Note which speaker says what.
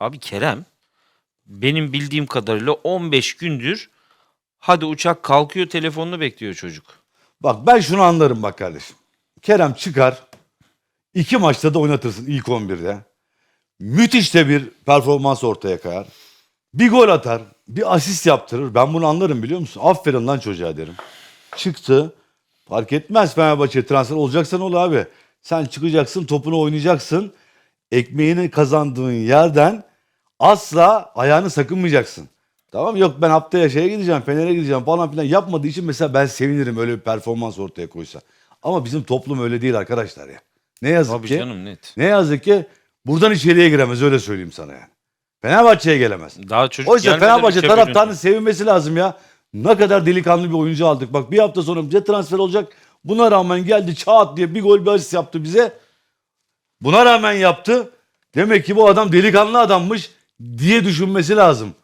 Speaker 1: Abi Kerem benim bildiğim kadarıyla 15 gündür hadi uçak kalkıyor telefonunu bekliyor çocuk.
Speaker 2: Bak ben şunu anlarım bak kardeşim. Kerem çıkar. iki maçta da oynatırsın ilk 11'de. Müthiş de bir performans ortaya koyar. Bir gol atar. Bir asist yaptırır. Ben bunu anlarım biliyor musun? Aferin lan çocuğa derim. Çıktı. Fark etmez Fenerbahçe transfer olacaksan ol abi. Sen çıkacaksın topunu oynayacaksın. Ekmeğini kazandığın yerden asla ayağını sakınmayacaksın. Tamam? Yok ben haftaya şeye gideceğim, Fener'e gideceğim falan filan yapmadığı için mesela ben sevinirim öyle bir performans ortaya koysa. Ama bizim toplum öyle değil arkadaşlar ya. Ne yazık
Speaker 1: Abi
Speaker 2: ki.
Speaker 1: canım net.
Speaker 2: Ne yazık ki buradan içeriye giremez öyle söyleyeyim sana yani. Fenerbahçe'ye gelemez.
Speaker 1: Daha çocuk
Speaker 2: Oysa
Speaker 1: gelmeden
Speaker 2: Fenerbahçe
Speaker 1: ülke
Speaker 2: taraftarının
Speaker 1: bölündü.
Speaker 2: sevinmesi lazım ya. Ne kadar delikanlı bir oyuncu aldık. Bak bir hafta sonra bize transfer olacak. Buna rağmen geldi çat diye bir gol bir asist yaptı bize. Buna rağmen yaptı. Demek ki bu adam delikanlı adammış diye düşünmesi lazım.